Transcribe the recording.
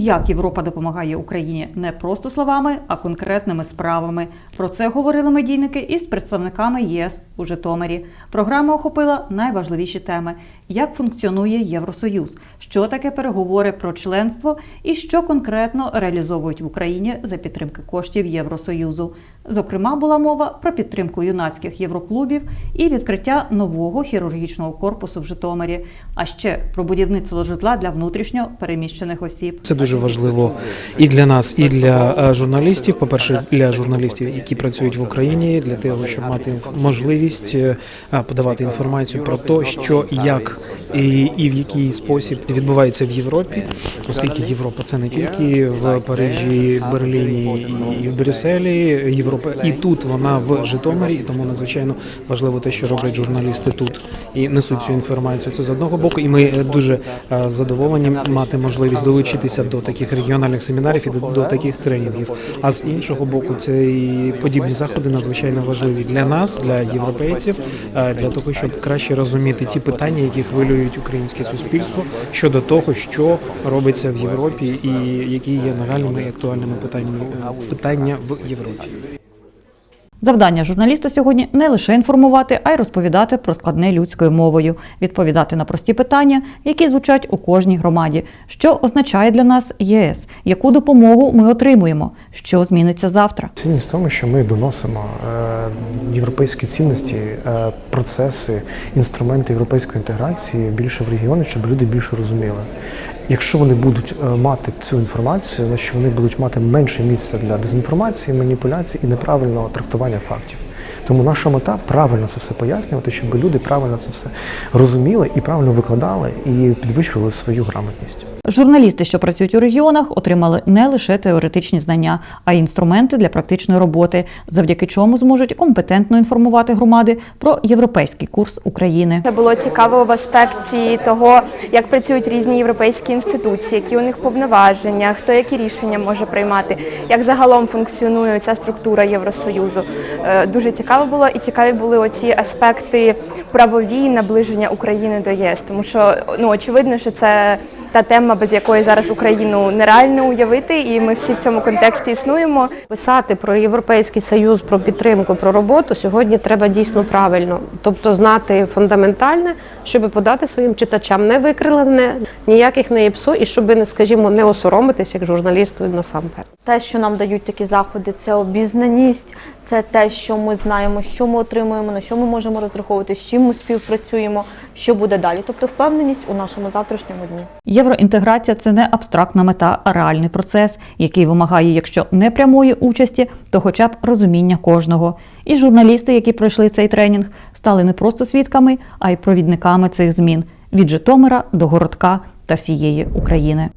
Як Європа допомагає Україні не просто словами, а конкретними справами. Про це говорили медійники із представниками ЄС у Житомирі. Програма охопила найважливіші теми: як функціонує Євросоюз, що таке переговори про членство і що конкретно реалізовують в Україні за підтримки коштів Євросоюзу. Зокрема, була мова про підтримку юнацьких євроклубів і відкриття нового хірургічного корпусу в Житомирі, а ще про будівництво житла для внутрішньо переміщених осіб. Це дуже важливо і для нас, і для е, журналістів. По перше, для журналістів, які працюють в Україні, для того, щоб мати можливість е, подавати інформацію про те, що як і, і в який спосіб відбувається в Європі, оскільки Європа це не тільки в Парижі, Берліні і в Брюсселі. Європа і тут вона в Житомирі, і тому надзвичайно важливо те, що роблять журналісти тут і несуть цю інформацію. Це з одного боку, і ми дуже е, задоволені мати можливість долучитися до таких регіональних семінарів і до, до таких тренінгів. А з іншого боку, це і подібні заходи надзвичайно важливі для нас, для європейців, е, для того, щоб краще розуміти ті питання, які хвилюють українське суспільство щодо того, що робиться в Європі, і які є нагальними і актуальними питаннями питання в Європі. Завдання журналіста сьогодні не лише інформувати, а й розповідати про складне людською мовою, відповідати на прості питання, які звучать у кожній громаді. Що означає для нас ЄС? Яку допомогу ми отримуємо? Що зміниться завтра? Цінність в тому, що ми доносимо е, європейські цінності, е, процеси, інструменти європейської інтеграції більше в регіони, щоб люди більше розуміли. Якщо вони будуть е, мати цю інформацію, значить вони будуть мати менше місця для дезінформації, маніпуляцій і неправильного трактування фактів. Тому наша мета правильно це все пояснювати, щоб люди правильно це все розуміли і правильно викладали і підвищували свою грамотність. Журналісти, що працюють у регіонах, отримали не лише теоретичні знання, а й інструменти для практичної роботи, завдяки чому зможуть компетентно інформувати громади про європейський курс України. Це було цікаво в аспекті того, як працюють різні європейські інституції, які у них повноваження, хто які рішення може приймати, як загалом функціонує ця структура Євросоюзу. Е, Дуже цікаво було і цікаві були оці аспекти правові наближення України до ЄС, тому що ну очевидно, що це та тема, без якої зараз Україну нереально уявити, і ми всі в цьому контексті існуємо. Писати про європейський союз, про підтримку, про роботу сьогодні треба дійсно правильно, тобто знати фундаментальне, щоб подати своїм читачам не викрилене, ніяких не єпсо, і щоб не скажімо не осоромитись як журналісту насамперед. Те, що нам дають такі заходи, це обізнаність, це те, що ми знаємо, що ми отримуємо, на що ми можемо розраховувати, з чим ми співпрацюємо, що буде далі. Тобто впевненість у нашому завтрашньому дні. Євроінтеграція це не абстрактна мета, а реальний процес, який вимагає, якщо не прямої участі, то хоча б розуміння кожного. І журналісти, які пройшли цей тренінг, стали не просто свідками, а й провідниками цих змін від Житомира до городка та всієї України.